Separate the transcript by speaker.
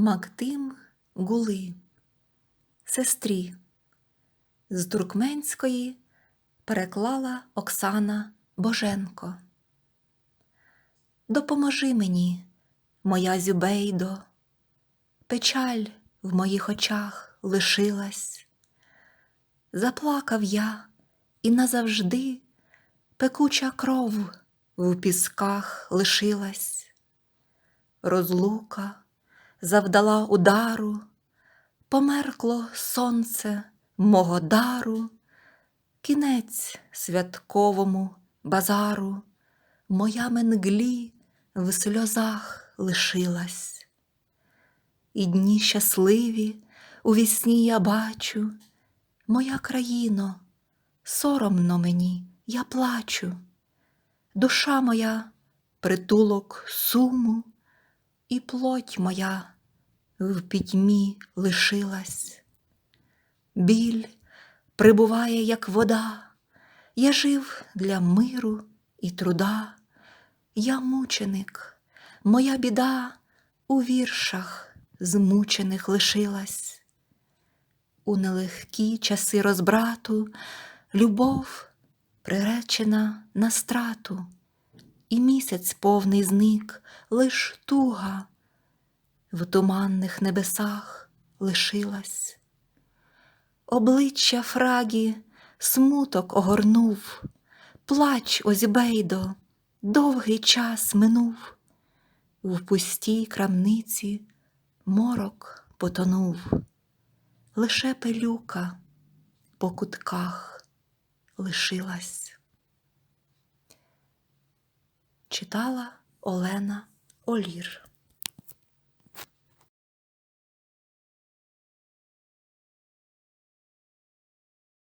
Speaker 1: Мактим Гули, сестрі, з туркменської переклала Оксана Боженко. Допоможи мені, моя Зюбейдо, печаль в моїх очах лишилась. Заплакав я і назавжди пекуча кров в пісках лишилась. Розлука завдала удару, померкло сонце мого дару, кінець святковому базару, моя менглі в сльозах лишилась. І дні щасливі у вісні я бачу, моя країно, соромно мені, я плачу, душа моя притулок суму, і плоть моя в пітьмі лишилась. Біль прибуває, як вода, я жив для миру і труда, я мученик, моя біда у віршах змучених лишилась. У нелегкі часи розбрату любов приречена на страту, і місяць повний зник, лиш туга в туманних небесах лишилась. Обличчя фрагі смуток огорнув, плач Озібейдо, довгий час минув, в пустій крамниці морок потонув, лише пилюка по кутках лишилась. Читала Олена Олір